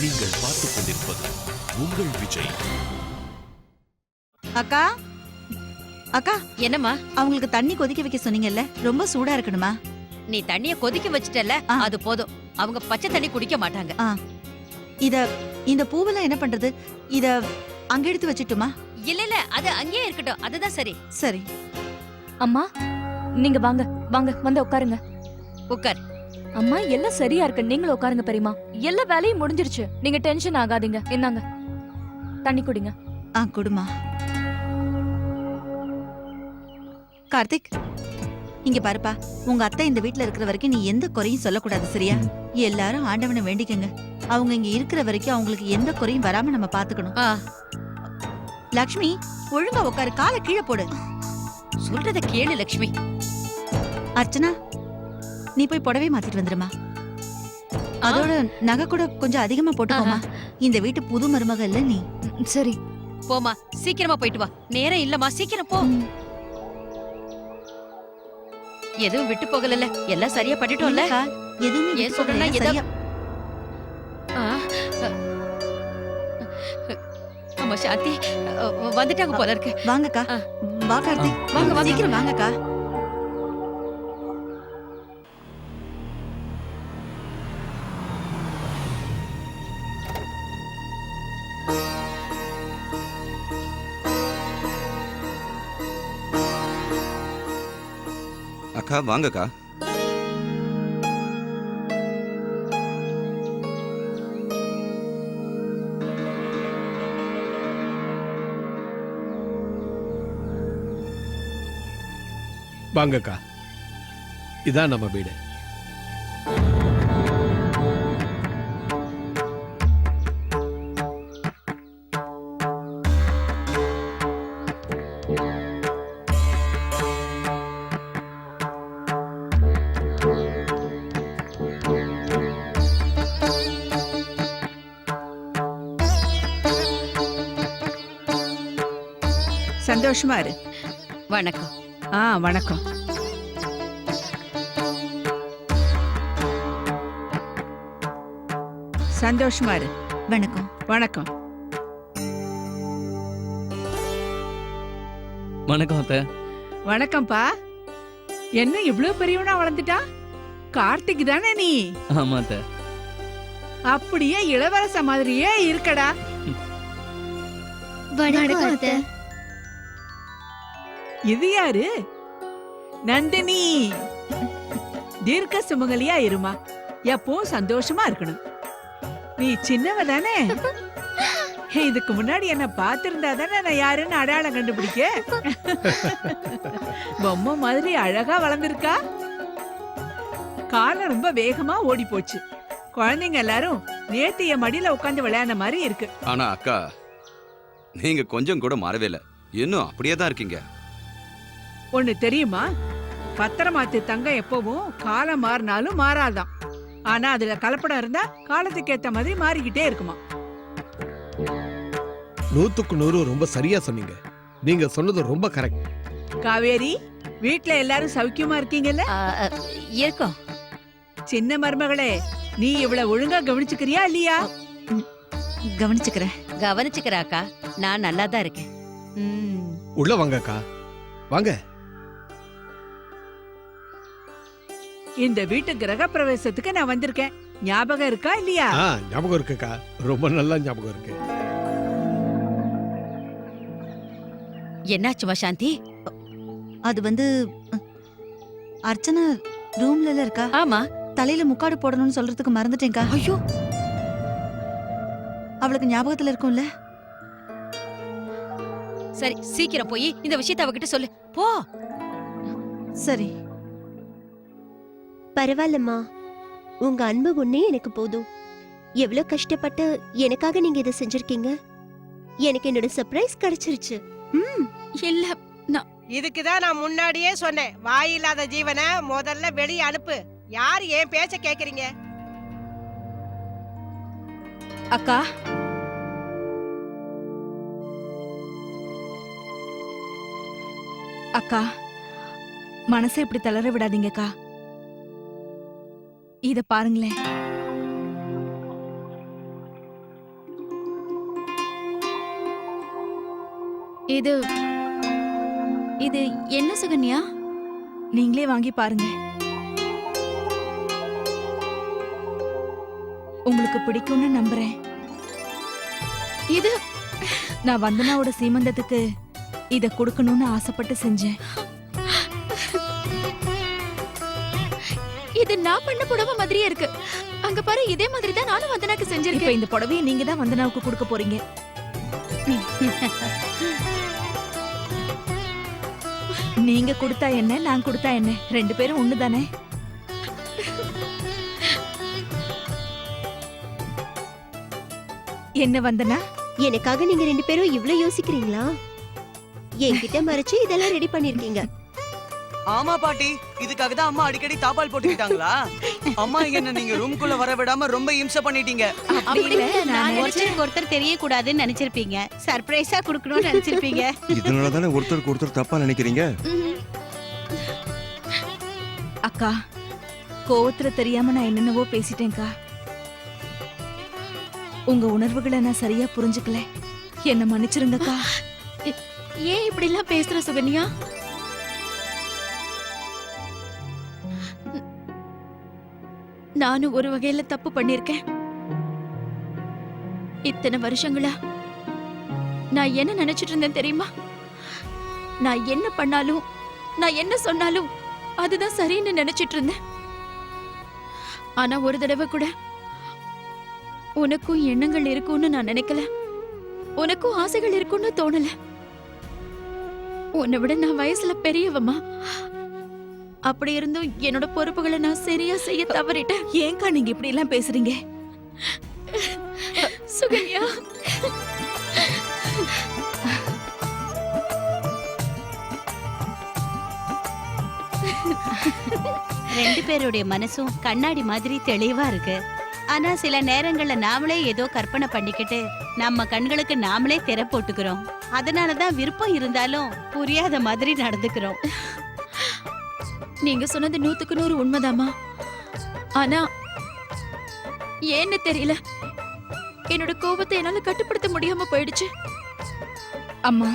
நீங்கள் பார்த்துக் கொண்டிருப்பது உங்கள் விஜய். அக்கா? அக்கா? என்னம்மா? அவங்களுக்கு தண்ணி கொதிக்க வைக்க சொன்னீங்கல்ல ரொம்ப சூடா இருக்கணுமா? நீ தண்ணிய கொதிக்க வச்சிட்டல ஆ. அது போதும். அவங்க பச்சை தண்ணி குடிக்க மாட்டாங்க. இத இந்த பூவெல்லாம் என்ன பண்றது? இத அங்க எடுத்து வச்சுட்டுமா? இல்ல இல்ல அது அங்கேயே இருக்கட்டும். அதுதான் சரி. சரி. அம்மா நீங்க வாங்க. வாங்க வந்து உட்காருங்க. உட்கார். அம்மா எல்லாம் சரியா இருக்கு. நீங்களும் உட்காருங்க பெரியமா எல்லா வேலையும் முடிஞ்சிருச்சு. நீங்க டென்ஷன் ஆகாதீங்க. இந்தாங்க. தண்ணி குடிங்க. ஆ குடுமா கார்த்திக் இங்க பாருப்பா. உங்க அத்தை இந்த வீட்ல இருக்கிற வரைக்கும் நீ எந்த குறையும் சொல்லக்கூடாது சரியா? எல்லாரும் ஆண்டவனை வேண்டிக்கங்க. அவங்க இங்க இருக்கிற வரைக்கும் அவங்களுக்கு எந்த குறையும் வராம நம்ம பாத்துக்கணும். ஆ, லக்ஷ்மி ஒழுங்கா உட்காரு. காலை கீழே போடு. சொல்றத கேளு லக்ஷ்மி. அர்ச்சனா நீ போய் புடவை மாத்திட்டு வந்துருமா அதோட நகை கூட கொஞ்சம் அதிகமா போட்டுக்கோமா. இந்த வீட்டு புது மருமக இல்ல நீ. சரி போமா சீக்கிரமா போயிட்டு வா. நேரம் இல்லம்மா. சீக்கிரம் போ. எதுவும் விட்டு போகல எல்லாம் சரியா பண்ணிட்டோம்ல. எதுவுமே ஏன் சொல்றேன்னா? எதா- ஆமா சாந்தி. வந்துட்டாங்க போல இருக்கு. வாங்கக்கா. வா கார்த்திக் வாங்க. சீக்கிரம் வாங்கக்கா. அக்கா வாங்கக்கா. வாங்கக்கா. இதான் நம்ம வீடு. சந்தோஷமா இரு. வணக்கம். ஆ வணக்கம். சந்தோஷமா இரு. வணக்கம். வணக்கம். வணக்கம் அத்தை. வணக்கம்ப்பா. என்ன இவ்ளோ பெரியவனா வளர்ந்துட்டா? கார்த்திக் தானே நீ? ஆமா அத்தை. அப்படியே இளவரச மாதிரியே இருக்கடா. வணக்கம் அத்தை. இது யாரு? நந்தினி. தீர்க்க சுமங்கலியா இருமா? எப்பவும் சந்தோஷமா இருக்கணும். நீ சின்னவ தானே? இதுக்கு முன்னாடி என்ன பார்த்திருந்தா தானே நான் யாருன்னு அடையாளம் கண்டுபிடிக்க? பொம்மை மாதிரி அழகா வளர்ந்திருக்கா? காலம் ரொம்ப வேகமா ஓடி போச்சு குழந்தைங்க எல்லாரும் நேத்து என் மடியில உட்காந்து விளையாடின மாதிரி இருக்கு. ஆனா அக்கா நீங்க கொஞ்சம் கூட மாறவே இல்ல. இன்னும் அப்படியே தான் இருக்கீங்க. ஒண்ணு தெரியுமா? பத்திரமாத்து தங்கம் எப்பவும் காலம் மாறினாலும் மாறாதான். ஆனா அதுல கலப்படம் இருந்தா காலத்துக்கு ஏத்த மாதிரி மாறிக்கிட்டே இருக்குமா? நூத்துக்கு நூறு ரொம்ப சரியா சொன்னீங்க. நீங்க சொன்னது ரொம்ப கரெக்ட். காவேரி வீட்ல எல்லாரும் சௌக்கியமா இருக்கீங்கல்ல? இருக்கோம். சின்ன மருமகளே நீ இவ்வளவு ஒழுங்கா கவனிச்சுக்கிறியா இல்லையா? கவனிச்சுக்கிறேன். கவனிச்சுக்கிறாக்கா நான் நல்லா தான் இருக்கேன். ம். உள்ள வாங்கக்கா வாங்க. இந்த வீட்டு கிரக பிரவேசத்துக்கு நான் வந்திருக்கேன். ஞாபகம் இருக்கா இல்லையா? ஆ ஞாபகம் இருக்குக்கா. ரொம்ப நல்லா ஞாபகம் இருக்கு. என்னாச்சுமா சாந்தி? அது வந்து அர்ச்சனா ரூம்ல இருக்கா? ஆமா. தலையில முக்காடு போடணும்னு சொல்றதுக்கு மறந்துட்டேன்க்கா. ஐயோ. அவளுக்கு ஞாபகத்துல இருக்கும்ல? சரி சீக்கிரம் போய் இந்த விஷயத்தை அவகிட்ட சொல்லு. போ. சரி. பரவாயில்லம்மா. உங்க அன்பு ஒண்ணே எனக்கு போதும். எவ்வளவு கஷ்டப்பட்டு எனக்காக நீங்க இதை செஞ்சிருக்கீங்க? எனக்கு என்னோட சர்ப்ரைஸ் கிடைச்சிருச்சு. ம். இல்ல இதுக்கு தான் நான் முன்னாடியே சொன்னேன். வாயில்லாத ஜீவனை முதல்ல வெளியே அனுப்பு. யார் ஏன் பேச்ச கேக்குறீங்க? அக்கா. அக்கா மனசை இப்படி தளர விடாதீங்கக்கா. இத பாருங்களேன். இது இது என்ன சுகன்யா? நீங்களே வாங்கி பாருங்க. உங்களுக்கு பிடிக்கும்னு நம்புறேன். இது நான் வந்தனாவோட சீமந்தத்துக்கு இத கொடுக்கணும்னு ஆசைப்பட்டு செஞ்சேன். இது நான் பண்ண புடவை மாதிரியே இருக்கு. அங்க பாரு இதே மாதிரி தான் நானும் வந்தனாக்கு இப்ப செஞ்சிருக்கேன் இந்த புடவையை நீங்க தான் வந்தனாவுக்கு கொடுக்க போறீங்க. நீங்க கொடுத்தா என்ன நான் கொடுத்தா என்ன? ரெண்டு பேரும் ஒண்ணு தானே? என்ன வந்தனா? எனக்காக நீங்க ரெண்டு பேரும் இவ்ளோ யோசிக்கிறீங்களா? என்கிட்ட மறைச்சு இதெல்லாம் ரெடி பண்ணிருக்கீங்க. ஆமா பாட்டி. இதுக்காக தான் அம்மா அடிக்கடி தாப்பால் போட்டுக்கிட்டாங்களா? அம்மா என்ன நீங்க ரூம்குள்ள வர விடாம ரொம்ப இம்சை பண்ணிட்டீங்க. அப்படி இல்ல நான் ஒருத்தருக்கு ஒருத்தர் தெரியக்கூடாதுன்னு நினைச்சிருப்பீங்க. சர்ப்ரைஸா கொடுக்கணும்னு நினைச்சிருப்பீங்க. இதனால தானே ஒருத்தருக்கு ஒருத்தர் தப்பா நினைக்கிறீங்க? அக்கா கோவத்துல தெரியாம நான் என்னென்னவோ பேசிட்டேன்க்கா. உங்க உணர்வுகளை நான் சரியா புரிஞ்சுக்கல. என்ன மன்னிச்சிருங்கக்கா. ஏன் இப்படி எல்லாம் பேசுற சுகன்யா? நானும் ஒரு வகையில தப்பு பண்ணிருக்கேன். இத்தனை வருஷங்களா நான் என்ன நினைச்சிட்டு இருந்தேன் தெரியுமா? நான் என்ன பண்ணாலும் நான் என்ன சொன்னாலும் அதுதான் சரின்னு நினைச்சிட்டு இருந்தேன். ஆனா ஒரு தடவை கூட உனக்கும் எண்ணங்கள் இருக்கும்னு நான் நினைக்கல. உனக்கும் ஆசைகள் இருக்கும்னு தோணல. உன்னை விட நான் வயசுல பெரியவம்மா. அப்படி இருந்தும் என்னோட பொறுப்புகளை நான் சரியா செய்ய தவறிட்டேன். ஏன்க்கா நீங்க இப்படி எல்லாம் பேசுறீங்க? சுகன்யா. ரெண்டு பேருடைய மனசும் கண்ணாடி மாதிரி தெளிவா இருக்கு. ஆனா சில நேரங்கள்ல நாமளே ஏதோ கற்பனை பண்ணிக்கிட்டு நம்ம கண்களுக்கு நாமளே திரை போட்டுக்கிறோம். அதனாலதான் விருப்பம் இருந்தாலும் புரியாத மாதிரி நடந்துக்கிறோம். நீங்க சொன்னது நூத்துக்கு நூறு உண்மைதாம்மா. ஆனா ஏன்னு தெரியல. என்னோட கோபத்தை என்னால கட்டுப்படுத்த முடியாம போயிடுச்சு. அம்மா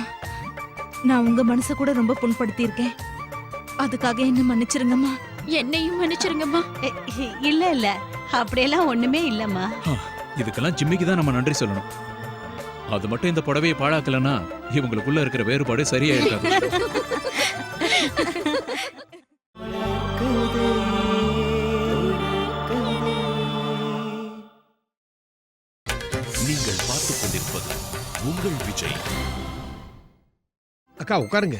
நான் உங்க மனச கூட ரொம்ப புண்படுத்தி இருக்கேன் அதுக்காக என்ன மன்னிச்சிருங்கம்மா. என்னையும் மன்னிச்சிருங்கம்மா. இல்ல இல்ல. அப்படியெல்லாம் ஒண்ணுமே இல்லம்மா. இதுக்கெல்லாம் ஜிம்மிக்கு தான் நம்ம நன்றி சொல்லணும். அது மட்டும் இந்த புடவையை பாழாக்கலன்னா இவங்களுக்குள்ள இருக்கிற வேறுபாடு சரியா இருக்காது அக்கா உட்காருங்க.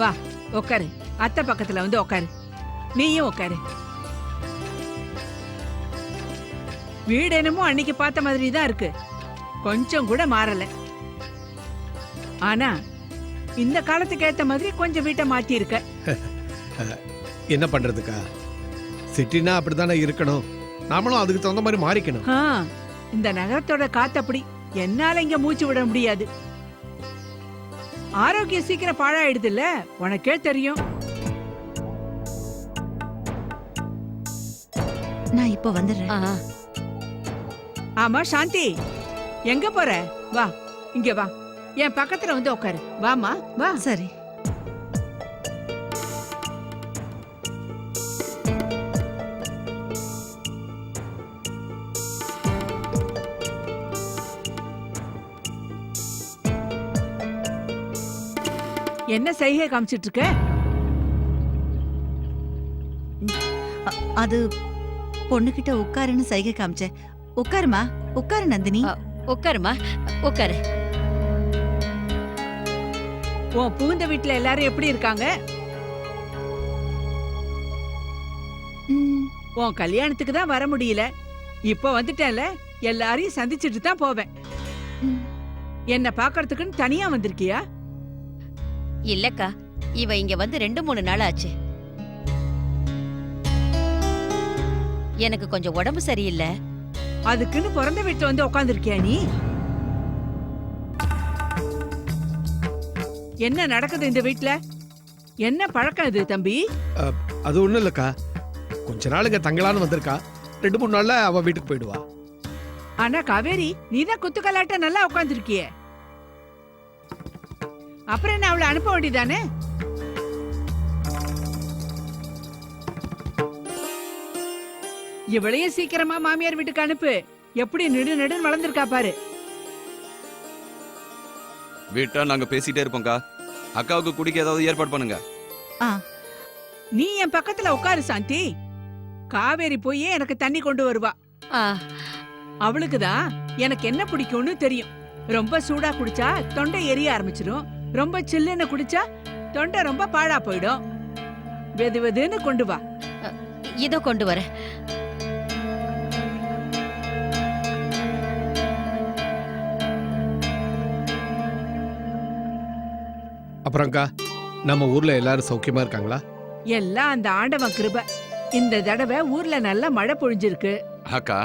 வா உட்காரு. அத்தை பக்கத்துல வந்து உட்காரு. நீயும் உட்காரு. வீடு என்னமோ அன்னைக்கு பார்த்த மாதிரி தான் இருக்கு. கொஞ்சம் கூட மாறல. ஆனா இந்த காலத்துக்கு ஏத்த மாதிரி கொஞ்சம் வீட்டை மாத்தி இருக்க என்ன பண்றதுக்கா? சிட்டினா அப்படித்தானே இருக்கணும். நாமளும் அதுக்கு தகுந்த மாதிரி மாறிக்கணும். ஆ, இந்த நகரத்தோட காத்தப்படி என்னால இங்க மூச்சு விட முடியாது. ஆரோக்கியம் சீக்கிரம் பாழாயிடுது இல்ல உனக்கே தெரியும். நான் இப்ப வந்துடுறேன். ஆ, ஆமா சாந்தி. எங்க போற? வா இங்க வா. என் பக்கத்துல வந்து உட்காரு வாமா வா. சரி. என்ன செய்கை காமிச்சிட்டு இருக்க அது பொண்ணுகிட்ட உட்காருன்னு சைகை காமிச்சேன். உட்காருமா? உட்காரு நந்தினி. உட்காருமா? உட்காரு. உன் புகுந்த வீட்டுல எல்லாரும் எப்படி இருக்காங்க? உன் கல்யாணத்துக்கு தான் வர முடியல. இப்போ வந்துட்டேன்ல. எல்லாரையும் சந்திச்சிட்டு தான் போவேன். என்ன பாக்குறதுக்குன்னு தனியா வந்திருக்கியா? இல்லக்கா இவ இங்க வந்து ரெண்டு மூணு நாள் ஆச்சு. எனக்கு கொஞ்சம் உடம்பு சரியில்லை. அதுக்குன்னு பிறந்த வீட்டுல வந்து உட்காந்துருக்கியா நீ? என்ன நடக்குது இந்த வீட்ல என்ன பழக்கம் இது தம்பி? அது ஒண்ணும் இல்லக்கா. கொஞ்ச நாள் இங்க தங்கலான்னு வந்திருக்கா. ரெண்டு மூணு நாள்ல அவ வீட்டுக்கு போயிடுவா. ஆனா காவேரி நீதான் குத்துக்கலாட்ட நல்லா உட்காந்துருக்கியே அப்புறம் என்ன அவளை அனுப்ப வேண்டியதானே இவளையும் சீக்கிரமா மாமியார் வீட்டுக்கு அனுப்பு. எப்படி நெடு நெடுன்னு வளர்ந்துருக்கா பாரு. விட்டா நாங்க பேசிட்டே இருப்போம்க்கா. அக்காவுக்கு குடிக்க ஏதாவது ஏற்பாடு பண்ணுங்க. நீ என் பக்கத்துல உட்காரு சாந்தி. காவேரி போய் எனக்கு தண்ணி கொண்டு வருவா. அவளுக்கு தான் எனக்கு என்ன பிடிக்கும்னு தெரியும். ரொம்ப சூடா குடிச்சா தொண்டை எரிய ஆரம்பிச்சிடும் ரொம்ப சில்லுன்னு குடிச்சா தொண்டை ரொம்ப பாழா போயிடும். வெது வெதுன்னு கொண்டு வா. இதோ கொண்டு வரேன். அப்புறம்க்கா நம்ம ஊர்ல எல்லாரும் சௌக்கியமா இருக்காங்களா? எல்லாம் அந்த ஆண்டவன் கிருப. இந்த தடவை ஊர்ல நல்ல மழை பொழிஞ்சிருக்கு. அக்கா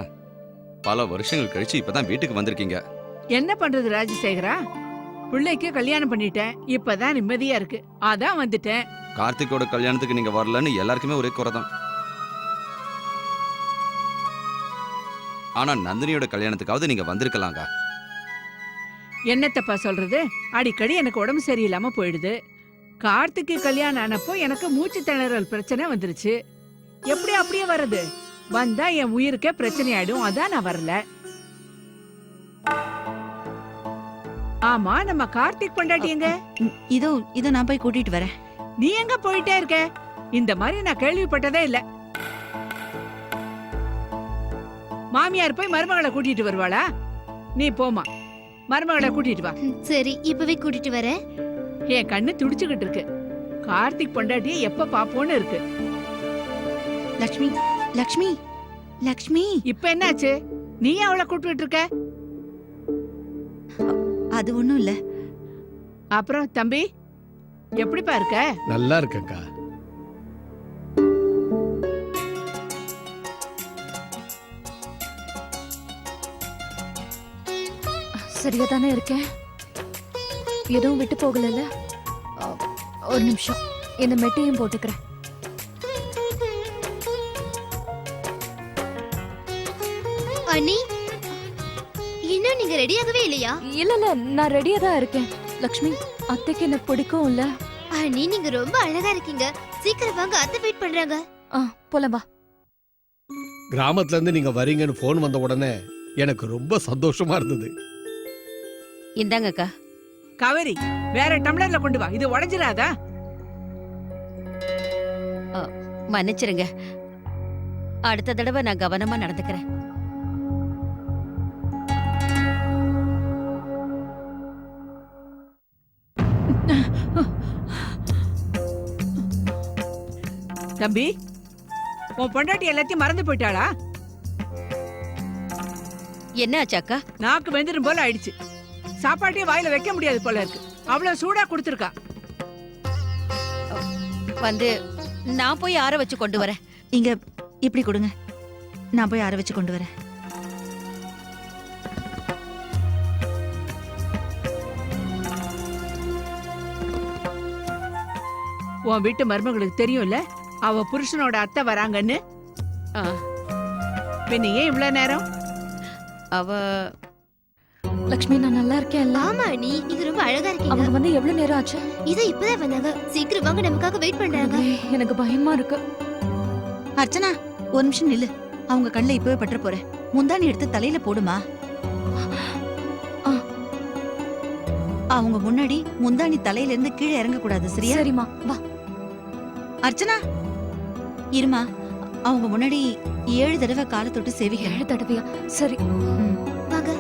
பல வருஷங்கள் கழிச்சு இப்பதான் வீட்டுக்கு வந்திருக்கீங்க. என்ன பண்றது ராஜசேகரா? பிள்ளைக்கு கல்யாணம் பண்ணிட்டேன். இப்பதான் நிம்மதியா இருக்கு. அதான் வந்துட்டேன். கார்த்திக்கோட கல்யாணத்துக்கு நீங்க வரலன்னு எல்லாருக்குமே ஒரே குறை தான் ஆனா நந்தினியோட கல்யாணத்துக்காவது நீங்க வந்திருக்கலாங்க. என்னத்தப்பா சொல்றது? அடிக்கடி எனக்கு உடம்பு சரியில்லாம போயிடுது. கார்த்திக்கு கல்யாணம் ஆனப்போ எனக்கு மூச்சு திணறல் பிரச்சனை வந்துருச்சு. எப்படி அப்படியே வருது வந்தா என் உயிருக்கே பிரச்சனை ஆயிடும் அதான் நான் வரல. ஆமா நம்ம கார்த்திக் பொண்டாட்டி எங்க இதோ இதோ நான் போய் கூட்டிட்டு வரேன். நீ எங்க போயிட்டே இருக்க? இந்த மாதிரி நான் கேள்விப்பட்டதே இல்ல. மாமியார் போய் மருமகளை கூட்டிட்டு வருவாளா? நீ போமா மருமகளை கூட்டிட்டு வா. சரி இப்பவே கூட்டிட்டு வரேன். என் கண்ணு துடிச்சுக்கிட்டு இருக்கு. கார்த்திக் பொண்டாட்டிய எப்ப பாப்போன்னு இருக்கு. லக்ஷ்மி லக்ஷ்மி லக்ஷ்மி. இப்ப என்னாச்சு? நீ அவளை கூப்பிட்டு இருக்க? அது ஒண்ணும் இல்ல. அப்புறம் தம்பி எப்படிப்பா இருக்க? நல்லா இருக்கேன்க்கா. சரியா தானே இருக்கேன்? எதுவும் விட்டு போகலல்ல? அ, ஒரு நிமிஷம். இந்த மெட்டையும் போட்டுக்கிறேன். நீங்க ரெடியாகவே இல்லையா? இல்ல இல்ல நான் ரெடியா தான் இருக்கேன். லக்ஷ்மி அத்தைக்கு என்ன பிடிக்கும் இல்ல? அண்ணி நீங்க ரொம்ப அழகா இருக்கீங்க. சீக்கிரம் வாங்க அத்தை வெயிட் பண்றாங்க. ஆ போலாம் வா. கிராமத்துல இருந்து நீங்க வரீங்கன்னு ஃபோன் வந்த உடனே எனக்கு ரொம்ப சந்தோஷமா இருந்தது. இந்தாங்கக்கா காவேரி வேற டம்ளர்ல கொண்டு வா. இது உடைஞ்சிராதா? மன்னிச்சிருங்க. அடுத்த தடவை நான் கவனமா நடந்துக்கிறேன். தம்பி உன் பொண்டாட்டி எல்லாத்தையும் மறந்து போயிட்டாளா? என்ன ஆச்சு அக்கா? நாக்கு வெந்துடும் போல ஆயிடுச்சு. சாப்பாட்டையே வாயில வைக்க முடியாது போல இருக்கு. அவ்வளவு சூடா கொடுத்துருக்கா. வந்து நான் போய் ஆற வச்சு கொண்டு வரேன். இங்க இப்படி கொடுங்க. நான் போய் ஆற வச்சு கொண்டு வரேன். உன் வீட்டு மருமகளுக்கு தெரியும்ல? அவ புருஷனோட அத்தை வராங்கன்னு. ஆ, பின்ன ஏன் இவ்வளவு நேரம்? அவ லக்ஷ்மி நான் நல்லா இருக்கேன்ல? ஆமா அண்ணி. நீங்க ரொம்ப அழகா இருக்கீங்க. அவங்க வந்து எவ்வளவு நேரம் ஆச்சு? இதோ இப்பதான் வந்தாங்க. சீக்கிரம் வாங்க நமக்காக வெயிட் பண்றாங்க. எனக்கு பயமா இருக்கு. அர்ச்சனா ஒரு நிமிஷம் நில்லு. அவங்க கண்ணுல இப்பவே பற்ற போறேன் முந்தானி எடுத்து தலையில போடுமா? ஆ. அவங்க முன்னாடி முந்தானி தலையில இருந்து கீழே இறங்க கூடாது சரியா? சரிம்மா. வா. அர்ச்சனா? இருமா அவங்க முன்னாடி ஏழு தடவை காலை தொட்டு சேவிக்கிறேன். ஏழு தடவையா? சரி. வாங்க.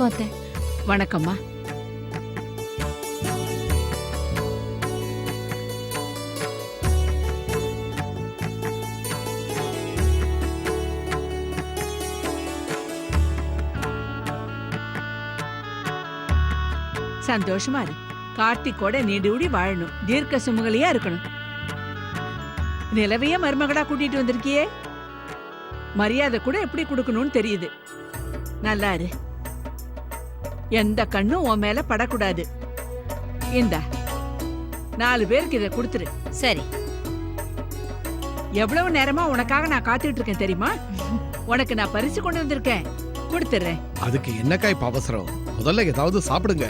வணக்கம் அத்தை. வணக்கம்மா. சந்தோஷமா இரு. கார்த்திக்கோட நீடூடி வாழணும். தீர்க்க சுமங்கலியா இருக்கணும். நிலவையே மருமகளா கூட்டிட்டு வந்திருக்கியே? மரியாதை கூட எப்படி கொடுக்கணும்னு தெரியுது. நல்லா இரு. எந்த கண்ணும் உன் மேல படக்கூடாது. இந்தா நாலு பேருக்கு இதை கொடுத்துரு. சரி. எவ்வளவு நேரமா உனக்காக நான் காத்துட்டு இருக்கேன் தெரியுமா? உனக்கு நான் பரிசு கொண்டு வந்திருக்கேன். கொடுத்துறேன் அதுக்கு என்னக்கா இப்ப அவசரம்? முதல்ல ஏதாவது சாப்பிடுங்க.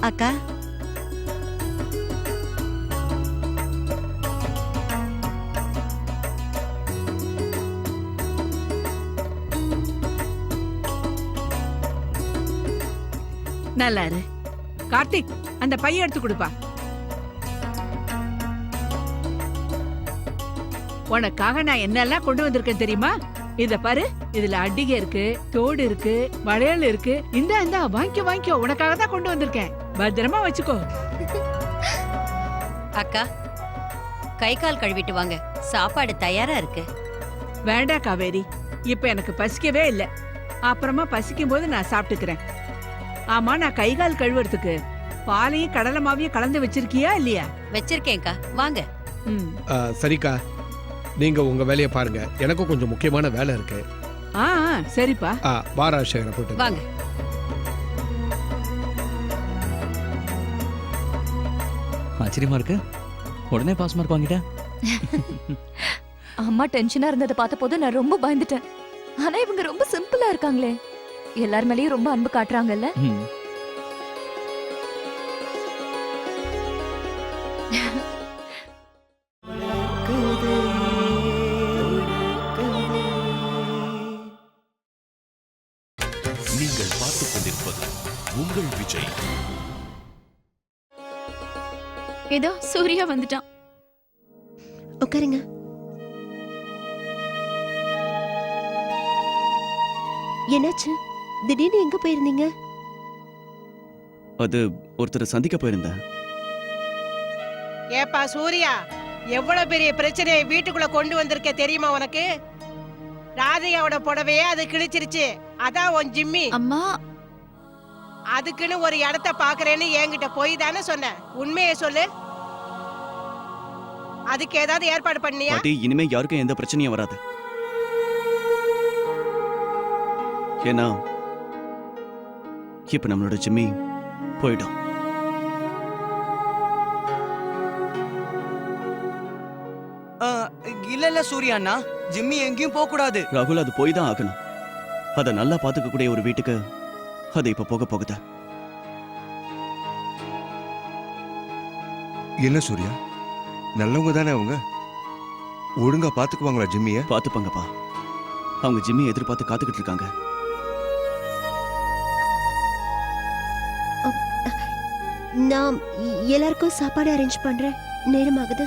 அக்கா நல்லா இரு கார்த்திக் அந்த பைய எடுத்து கொடுப்பா. உனக்காக நான் என்னெல்லாம் கொண்டு வந்திருக்கேன் தெரியுமா? இத பாரு இதுல அடிகை இருக்கு தோடு இருக்கு வளையல் இருக்கு. இந்த இந்த வாங்கிக்கோ வாங்கிக்கோ உனக்காக தான் கொண்டு வந்திருக்கேன். பத்திரமா வச்சுக்கோ. அக்கா கை கால் கழுவிட்டு வாங்க. சாப்பாடு தயாரா இருக்கு. வேண்டாம் காவேரி இப்ப எனக்கு பசிக்கவே இல்ல. அப்புறமா பசிக்கும் போது நான் சாப்பிட்டுக்கிறேன். ஆமா நான் கை கால் கழுவுறதுக்கு. பாலையும் கடலை மாவையும் கலந்து வச்சிருக்கியா இல்லையா? வச்சிருக்கேன்க்கா. வாங்க. ம். ஆ, சரிக்கா. நீங்க உங்க வேலையை பாருங்க. எனக்கும் கொஞ்சம் முக்கியமான வேலை இருக்கு. ஆ ஆ, சரிப்பா. ஆ, வா ராஜசேகர போயிட்டு வாங்க. ஆச்சரியமா இருக்கு. உடனே பாஸ் மார்க் வாங்கிட்டேன் அம்மா டென்ஷனா இருந்ததை பார்த்த போது நான் ரொம்ப பயந்துட்டேன். ஆனா இவங்க ரொம்ப சிம்பிளா இருக்காங்களே. எல்லார் மேலயும் ரொம்ப அன்பு காட்டுறாங்கல்ல? நீங்கள் பார்த்துக் கொண்டிருப்பது உங்கள் விஜய். ஏதோ சூர்யா வந்துட்டான். உட்காருங்க. என்னாச்சு? திடீர்னு எங்க போயிருந்தீங்க? அது ஒருத்தரை சந்திக்க போயிருந்தேன். ஏப்பா சூர்யா எவ்வளவு பெரிய பிரச்சனையை வீட்டுக்குள்ள கொண்டு வந்திருக்க தெரியுமா உனக்கு? ராதிகாவோட புடவையே அது கிழிச்சிருச்சு. அதான் உன் ஜிம்மி. அம்மா. அதுக்குன்னு ஒரு இடத்த பாக்குறேன்னு என்கிட்ட போய் தானே சொன்ன. உண்மையை சொல்லு. அதுக்கு ஏதாவது ஏற்பாடு பண்ணியா? பாட்டி இனிமே யாருக்கும் எந்த பிரச்சனையும் வராது. ஏன்னா இப்ப நம்மளோட ஜிம்மி போயிடும். இல்ல இல்ல சூர்யா அண்ணா. ஜிம்மி எங்கேயும் போக கூடாது. ராகுல் அது போய் தான் ஆகணும். அதை நல்லா பாத்துக்கக்கூடிய ஒரு வீட்டுக்கு அது இப்ப போக போகுது. என்ன சூர்யா? நல்லவங்க தானே அவங்க? ஒழுங்கா பாத்துக்குவாங்களா ஜிம்மிய? பாத்துப்பாங்கப்பா அவங்க ஜிம்மி எதிர்பார்த்து காத்துக்கிட்டு இருக்காங்க. நான் எல்லாருக்கும் சாப்பாடு அரேஞ்ச் பண்றேன் நேரம் ஆகுது